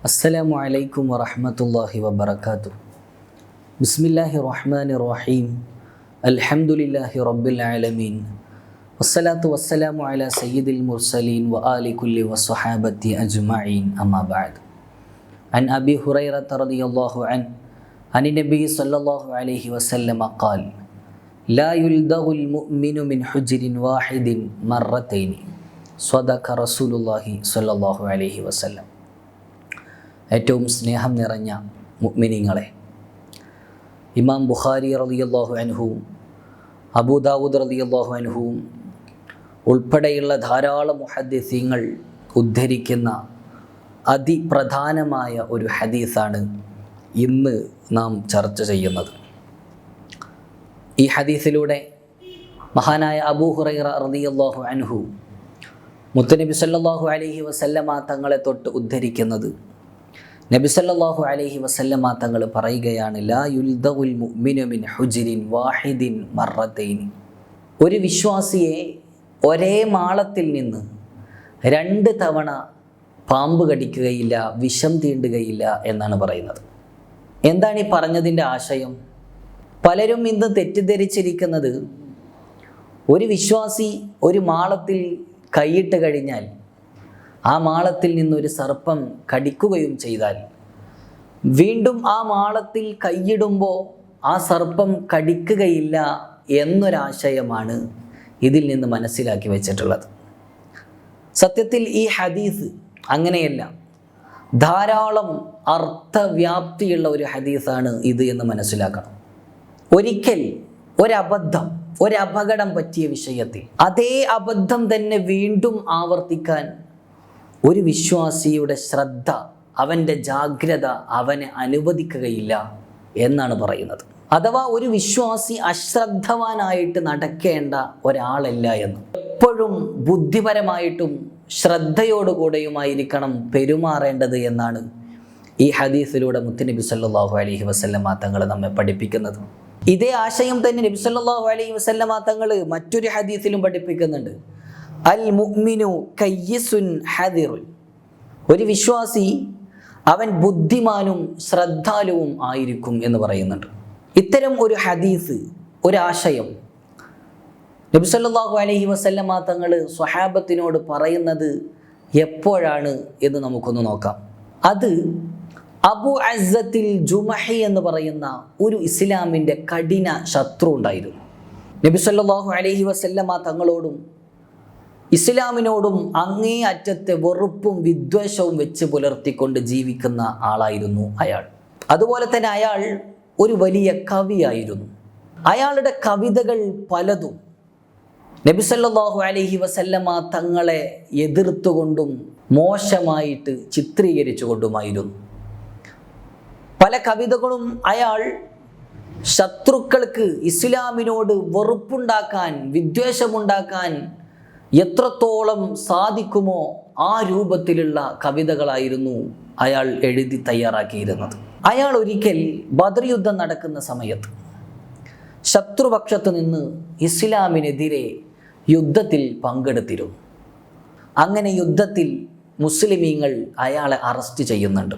السلام عليكم ورحمة الله وبركاته. بسم الله الرحمن الرحيم. الحمد لله رب العالمين. والصلاة والسلام على سيد المرسلين وآل كل والصحابة أجمعين أما بعد. عن أبي هريرة رضي الله عنه عن النبي صلى الله عليه وسلم قال لا يلدغ المؤمن من حجر واحد مرتين. صدق رسول الله صلى الله عليه وسلم. ഏറ്റവും സ്നേഹം നിറഞ്ഞ മുഅ്മിനീങ്ങളെ. ഇമാം ബുഖാരി റളിയല്ലാഹു അനുഹവും അബൂദാവൂദ് റളിയല്ലാഹു അനുഹവും ഉൾപ്പെടെയുള്ള ധാരാളം മുഹദ്ദിസീങ്ങൾ ഉദ്ധരിക്കുന്ന അതിപ്രധാനമായ ഒരു ഹദീസാണ് ഇന്ന് നാം ചർച്ച ചെയ്യുന്നത്. ഈ ഹദീസിലൂടെ മഹാനായ അബൂ ഹുറൈറ റളിയല്ലാഹു അൻഹു മുത്തനബി സല്ലല്ലാഹു അലൈഹി വസല്ലമ തങ്ങളെ തൊട്ട് ഉദ്ധരിക്കുന്നത് നബി സല്ലല്ലാഹു അലൈഹി വസല്ലമ തങ്ങൾ പറയുകയാണ് ലാ വാഹിദിൻ ഒരു വിശ്വാസിയെ ഒരേ മാളത്തിൽ നിന്ന് രണ്ട് തവണ പാമ്പ് കടിക്കുകയില്ല വിഷം തീണ്ടുകയില്ല എന്നാണ് പറയുന്നത്. എന്താണ് ഈ പറഞ്ഞതിന്റെ ആശയം? പലരും ഇന്ന് തെറ്റിദ്ധരിച്ചിരിക്കുന്നത് ഒരു വിശ്വാസി ഒരു മാളത്തിൽ കൈയിട്ട് കഴിഞ്ഞാൽ ആ മാളത്തിൽ നിന്നൊരു സർപ്പം കടിക്കുകയും ചെയ്താൽ വീണ്ടും ആ മാളത്തിൽ കൈയിടുമ്പോൾ ആ സർപ്പം കടിക്കുകയില്ല എന്നൊരാശയമാണ് ഇതിൽ നിന്ന് മനസ്സിലാക്കി വെച്ചിട്ടുള്ളത്. സത്യത്തിൽ ഈ ഹദീസ് അങ്ങനെയല്ല. ധാരാളം അർത്ഥവ്യാപ്തിയുള്ള ഒരു ഹദീസാണ് ഇത് എന്ന് മനസ്സിലാക്കണം. ഒരിക്കൽ ഒരബദ്ധം ഒരപകടം പറ്റിയ വിഷയത്തിൽ അതേ അബദ്ധം തന്നെ വീണ്ടും ആവർത്തിക്കാൻ ഒരു വിശ്വാസിയുടെ ശ്രദ്ധ അവന്റെ ജാഗ്രത അവനെ അനുവദിക്കുകയില്ല എന്നാണ് പറയുന്നത്. അഥവാ ഒരു വിശ്വാസി അശ്രദ്ധവാനായിട്ട് നടക്കേണ്ട ഒരാളല്ല എന്ന്. എപ്പോഴും ബുദ്ധിപരമായിട്ടും ശ്രദ്ധയോടുകൂടെയുമായിരിക്കണം പെരുമാറേണ്ടത് എന്നാണ് ഈ ഹദീസിലൂടെ മുത്തുനബി സല്ലാഹു അലഹി വസല്ലമ തങ്ങൾ നമ്മെ പഠിപ്പിക്കുന്നത്. ഇതേ ആശയം തന്നെ നബി സല്ലല്ലാഹു അലൈഹി വസല്ലമ തങ്ങൾ മറ്റൊരു ഹദീസിലും പഠിപ്പിക്കുന്നുണ്ട്. അൽ മുഅ്മിനു ഒരു വിശ്വാസി അവൻ ബുദ്ധിമാനും ശ്രദ്ധാലുവും ആയിരിക്കും എന്ന് പറയുന്നുണ്ട്. ഇത്തരം ഒരു ഹദീസ് ഒരാശയം. നബി അലഹി വസല്ലമ തങ്ങൾ സ്വഹാബത്തിനോട് പറയുന്നത് എപ്പോഴാണ് എന്ന് നമുക്കൊന്ന് നോക്കാം. അത് അബു അസത്തിൽ ജുമഹി എന്ന് പറയുന്ന ഒരു ഇസ്ലാമിന്റെ കഠിന ശത്രു ഉണ്ടായിരുന്നു. നബി അലഹി അലൈഹി വസല്ലമ തങ്ങളോടും ഇസ്ലാമിനോടും അങ്ങേ അറ്റത്തെ വെറുപ്പും വിദ്വേഷവും വെച്ച് പുലർത്തിക്കൊണ്ട് ജീവിക്കുന്ന ആളായിരുന്നു അയാൾ. അതുപോലെ തന്നെ അയാൾ ഒരു വലിയ കവിയായിരുന്നു. അയാളുടെ കവിതകൾ പലതും നബിസല്ലാഹു അലഹി വസല്ലമ തങ്ങളെ എതിർത്തുകൊണ്ടും മോശമായിട്ട് ചിത്രീകരിച്ചുകൊണ്ടുമായിരുന്നു. പല കവിതകളും അയാൾ ശത്രുക്കൾക്ക് ഇസ്ലാമിനോട് വെറുപ്പുണ്ടാക്കാൻ വിദ്വേഷമുണ്ടാക്കാൻ എത്രത്തോളം സാധിക്കുമോ ആ രൂപത്തിലുള്ള കവിതകളായിരുന്നു അയാൾ എഴുതി തയ്യാറാക്കിയിരുന്നത്. അയാൾ ഒരിക്കൽ ബദർ യുദ്ധം നടക്കുന്ന സമയത്ത് ശത്രുപക്ഷത്ത് നിന്ന് ഇസ്ലാമിനെതിരെ യുദ്ധത്തിൽ പങ്കെടുത്തിരുന്നു. അങ്ങനെ യുദ്ധത്തിൽ മുസ്ലിമീങ്ങൾ അയാളെ അറസ്റ്റ് ചെയ്യുന്നുണ്ട്.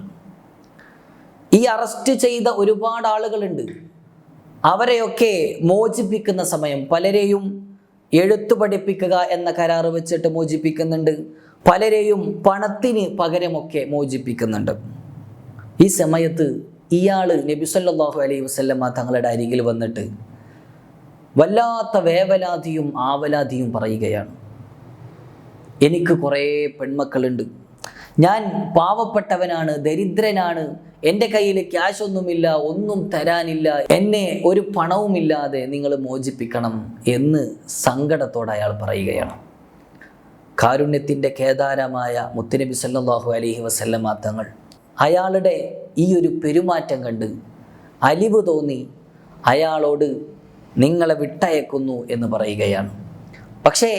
ഈ അറസ്റ്റ് ചെയ്ത ഒരുപാട് ആളുകളുണ്ട്. അവരെയൊക്കെ മോചിപ്പിക്കുന്ന സമയം പലരെയും എഴുത്തു പഠിപ്പിക്കുക എന്ന കരാർ വെച്ചിട്ട് മോചിപ്പിക്കുന്നുണ്ട്. പലരെയും പണത്തിന് പകരമൊക്കെ മോചിപ്പിക്കുന്നുണ്ട്. ഈ സമയത്ത് ഇയാൾ നബി സല്ലല്ലാഹു അലൈഹി വസല്ലമ തങ്ങളുടെ അരികിൽ വന്നിട്ട് വല്ലാത്ത വേവലാതിയും ആവലാതിയും പറയുകയാണ്. എനിക്ക് കുറേ പെൺമക്കളുണ്ട്. ഞാൻ പാവപ്പെട്ടവനാണ് ദരിദ്രനാണ്. എന്റെ കയ്യിൽ ക്യാഷ് ഒന്നുമില്ല ഒന്നും തരാനില്ല. എന്നെ ഒരു പണവുമില്ലാതെ നിങ്ങൾ മോചിപ്പിക്കണം എന്ന് സങ്കടത്തോടെ അയാൾ പറയുകയാണ്. കാരുണ്യത്തിന്റെ കേദാരമായ മുത്തുനബി സല്ലാഹു അലഹി വസല്ലമ തങ്ങൾ അയാളുടെ ഈ ഒരു പെരുമാറ്റം കണ്ട് അലിവ് തോന്നി അയാളോട് നിങ്ങളെ വിട്ടയക്കുന്നു എന്ന് പറയുകയാണ്. പക്ഷേ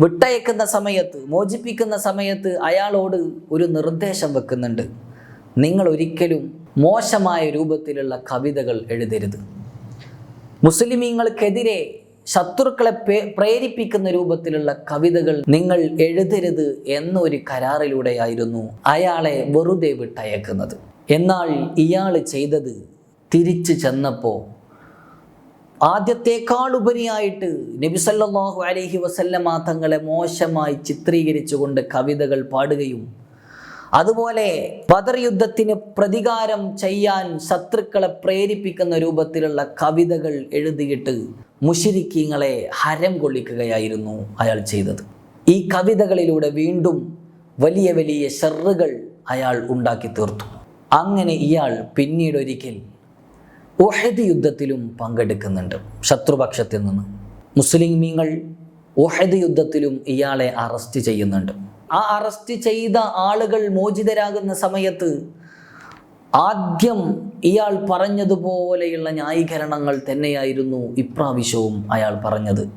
വിട്ടയക്കുന്ന സമയത്ത് മോചിപ്പിക്കുന്ന സമയത്ത് അയാളോട് ഒരു നിർദ്ദേശം വെക്കുന്നുണ്ട്. നിങ്ങൾ ഒരിക്കലും മോശമായ രൂപത്തിലുള്ള കവിതകൾ എഴുതരുത്. മുസ്ലിമീങ്ങൾക്കെതിരെ ശത്രുക്കളെ പ്രേരിപ്പിക്കുന്ന രൂപത്തിലുള്ള കവിതകൾ നിങ്ങൾ എഴുതരുത് എന്നൊരു കരാറിലൂടെയായിരുന്നു അയാളെ വെറുതെ വിട്ടയക്കുന്നത്. എന്നാൽ ഇയാൾ ചെയ്തത് തിരിച്ചു ചെന്നപ്പോൾ ആദ്യത്തേക്കാൾ ഉപരിയായിട്ട് നബിസല്ലാഹു അലഹി വസല്ലമ തങ്ങളെ മോശമായി ചിത്രീകരിച്ചുകൊണ്ട് കവിതകൾ പാടുകയും അതുപോലെ ബദർ യുദ്ധത്തിന് പ്രതികാരം ചെയ്യാൻ ശത്രുക്കളെ പ്രേരിപ്പിക്കുന്ന രൂപത്തിലുള്ള കവിതകൾ എഴുതിയിട്ട് മുഷിരിക്കീങ്ങളെ ഹരം കൊള്ളിക്കുകയായിരുന്നു അയാൾ ചെയ്തത്. ഈ കവിതകളിലൂടെ വീണ്ടും വലിയ വലിയ ഷെറുകൾ അയാൾ ഉണ്ടാക്കി തീർത്തു അങ്ങനെ ഇയാൾ പിന്നീട് ഒരിക്കൽ ഒഹദ് യുദ്ധത്തിലും പങ്കെടുക്കുന്നുണ്ട്. ശത്രുപക്ഷത്തിൽ നിന്ന്. മുസ്ലിമീങ്ങൾ ഒഹദ് യുദ്ധത്തിലും ഇയാളെ അറസ്റ്റ് ചെയ്യുന്നുണ്ട്. ആ അറസ്റ്റ് ചെയ്ത ആളുകൾ മോചിതരാകുന്ന സമയത്ത് ആദ്യം ഇയാൾ പറഞ്ഞതുപോലെയുള്ള ന്യായീകരണങ്ങൾ തന്നെയായിരുന്നു ഇപ്രാവശ്യവും അയാൾ പറഞ്ഞത്.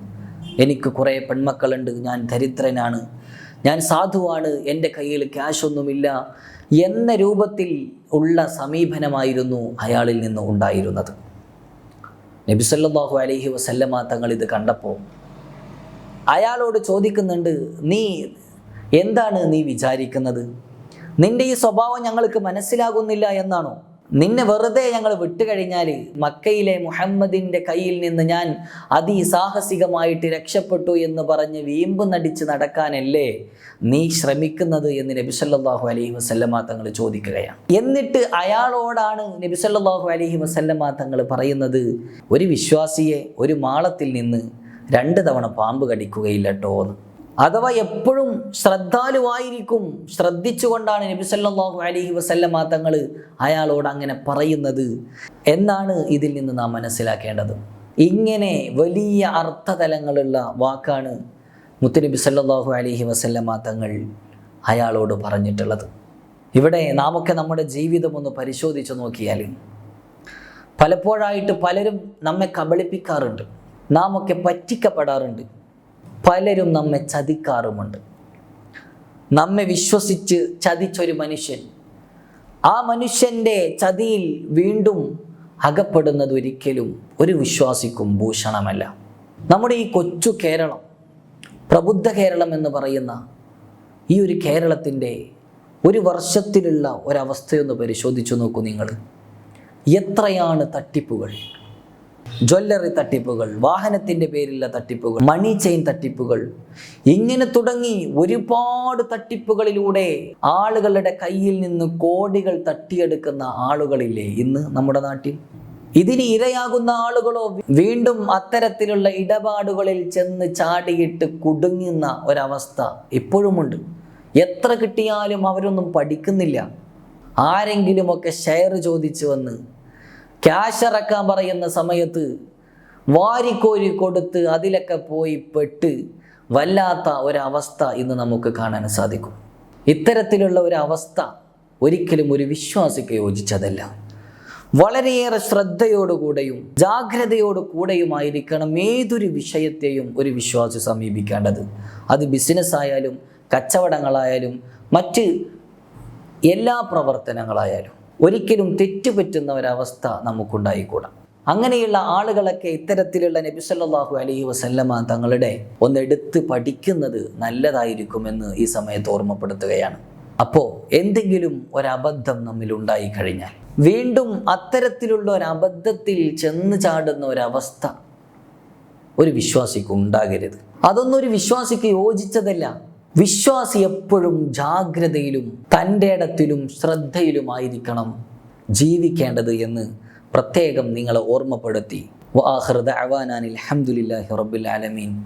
എനിക്ക് കുറേ പെൺമക്കളുണ്ട് ഞാൻ ദരിദ്രനാണ്. ഞാൻ സാധുവാണ് എന്റെ കയ്യിൽ ക്യാഷ് ഒന്നുമില്ല എന്ന രൂപത്തിൽ ഉള്ള സമീപനമായിരുന്നു അയാളിൽ നിന്ന് ഉണ്ടായിരുന്നത്. നബിസല്ലാഹു അലഹി വസല്ലമ തങ്ങൾ ഇത് കണ്ടപ്പോൾ അയാളോട് ചോദിക്കുന്നുണ്ട് നീ എന്താണ് നീ വിചാരിക്കുന്നത്? നിന്റെ ഈ സ്വഭാവം ഞങ്ങൾക്ക് മനസ്സിലാകുന്നില്ല എന്നാണോ? നിന്നെ വെറുതെ ഞങ്ങൾ വിട്ടുകഴിഞ്ഞാൽ മക്കയിലെ മുഹമ്മദിന്റെ കയ്യിൽ നിന്ന് ഞാൻ അതിസാഹസികമായിട്ട് രക്ഷപ്പെട്ടു എന്ന് പറഞ്ഞ് വീമ്പ് നടിച്ച് നടക്കാനല്ലേ നീ ശ്രമിക്കുന്നത് എന്ന് നബിസല്ലാഹു അലഹി വസല്ലമ തങ്ങൾ ചോദിക്കുകയാണ്. എന്നിട്ട് അയാളോടാണ് നബിസല്ലാഹു അലഹി വസല്ലമ തങ്ങൾ പറയുന്നത് ഒരു വിശ്വാസിയെ ഒരു മാളത്തിൽ നിന്ന് രണ്ട് തവണ പാമ്പ് കടിക്കുകയില്ല കേട്ടോ അഥവാ എപ്പോഴും ശ്രദ്ധാലുവായിരിക്കും ശ്രദ്ധിച്ചുകൊണ്ടാണ് നബി സല്ലല്ലാഹു അലൈഹി വസല്ലമ തങ്ങൾ അയാളോട് അങ്ങനെ പറയുന്നത്. എന്നാണ് ഇതിൽ നിന്ന് നാം മനസ്സിലാക്കേണ്ടത്. ഇങ്ങനെ വലിയ അർത്ഥതലങ്ങളുള്ള വാക്കാണ് മുത്തുനബി സല്ലാഹു അലഹി വസല്ലമ തങ്ങൾ അയാളോട് പറഞ്ഞിട്ടുള്ളത്. ഇവിടെ നാമൊക്കെ നമ്മുടെ ജീവിതം ഒന്ന് പരിശോധിച്ചു നോക്കിയാൽ പലപ്പോഴായിട്ട് പലരും നമ്മെ കബളിപ്പിക്കാറുണ്ട്. നാമൊക്കെ പറ്റിക്കപ്പെടാറുണ്ട്. പലരും നമ്മെ ചതിക്കാറുമുണ്ട്. നമ്മെ വിശ്വസിച്ച് ചതിച്ചൊരു മനുഷ്യൻ ആ മനുഷ്യന്റെ ചതിയിൽ വീണ്ടും അകപ്പെടുന്നത് ഒരിക്കലും ഒരു വിശ്വാസിക്കും ഭൂഷണമല്ല. നമ്മുടെ ഈ കൊച്ചു കേരളം പ്രബുദ്ധ കേരളം എന്ന് പറയുന്ന ഈ ഒരു കേരളത്തിന്റെ ഒരു വർഷത്തിലുള്ള ഒരവസ്ഥയൊന്ന് പരിശോധിച്ചു നോക്കൂ നിങ്ങൾ. എത്രയാണ് തട്ടിപ്പുകൾ? ജ്വല്ലറി തട്ടിപ്പുകൾ വാഹനത്തിന്റെ പേരിലുള്ള തട്ടിപ്പുകൾ മണി ചെയിൻ തട്ടിപ്പുകൾ. ഇങ്ങനെ തുടങ്ങി ഒരുപാട് തട്ടിപ്പുകളിലൂടെ ആളുകളുടെ കയ്യിൽ നിന്ന് കോടികൾ തട്ടിയെടുക്കുന്ന ആളുകളില്ലേ ഇന്ന് നമ്മുടെ നാട്ടിൽ? ഇതിന് ഇരയാകുന്ന ആളുകളോ വീണ്ടും അത്തരത്തിലുള്ള ഇടപാടുകളിൽ ചെന്ന് ചാടിയിട്ട് കുടുങ്ങുന്ന ഒരവസ്ഥ ഇപ്പോഴുമുണ്ട്. എത്ര കിട്ടിയാലും അവരൊന്നും പഠിക്കുന്നില്ല. ആരെങ്കിലുമൊക്കെ ഷെയർ ചോദിച്ചു വന്ന് ക്യാഷ് ഇറക്കാൻ പറയുന്ന സമയത്ത് വാരിക്കോരി കൊടുത്ത് അതിലൊക്കെ പോയി പെട്ട് വല്ലാത്ത ഒരവസ്ഥ ഇന്ന് നമുക്ക് കാണാൻ സാധിക്കും. ഇത്തരത്തിലുള്ള ഒരു അവസ്ഥ ഒരിക്കലും ഒരു വിശ്വാസിക്ക് യോജിച്ചതല്ല. വളരെയേറെ ശ്രദ്ധയോടുകൂടെയും ജാഗ്രതയോടു കൂടെയുമായിരിക്കണം ഏതൊരു വിഷയത്തെയും ഒരു വിശ്വാസി സമീപിക്കേണ്ടത്. അത് ബിസിനസ് ആയാലും കച്ചവടങ്ങളായാലും മറ്റ് എല്ലാ പ്രവർത്തനങ്ങളായാലും. ഒരിക്കലും തെറ്റുപറ്റുന്ന ഒരവസ്ഥ നമുക്കുണ്ടായിക്കൂടാ. അങ്ങനെയുള്ള ആളുകളൊക്കെ ഇത്തരത്തിലുള്ള നബി സല്ലല്ലാഹു അലൈഹി വസല്ലമ തങ്ങളുടെ ഒന്നെടുത്ത് പഠിക്കുന്നത് നല്ലതായിരിക്കുമെന്ന് ഈ സമയത്ത് ഓർമ്മപ്പെടുത്തുകയാണ്. അപ്പോൾ എന്തെങ്കിലും ഒരബദ്ധം നമ്മിൽ ഉണ്ടായി കഴിഞ്ഞാൽ വീണ്ടും അത്തരത്തിലുള്ള ഒരു അബദ്ധത്തിൽ ചെന്ന് ചാടുന്ന ഒരവസ്ഥ ഒരു വിശ്വാസിക്ക് ഉണ്ടാകരുത്. അതൊന്നും ഒരു വിശ്വാസിക്ക് യോജിച്ചതല്ല. വിശ്വാസി എപ്പോഴും ജാഗ്രതയിലും തന്റെ ഇടത്തിലും ശ്രദ്ധയിലുമായിരിക്കണം ജീവിക്കേണ്ടത് എന്ന് പ്രത്യേകം നിങ്ങളെ ഓർമ്മപ്പെടുത്തി. വാഹൃദ അവാനാനിൽ അഹമ്മദില്ലാഹി റബുൽ ആലമീൻ.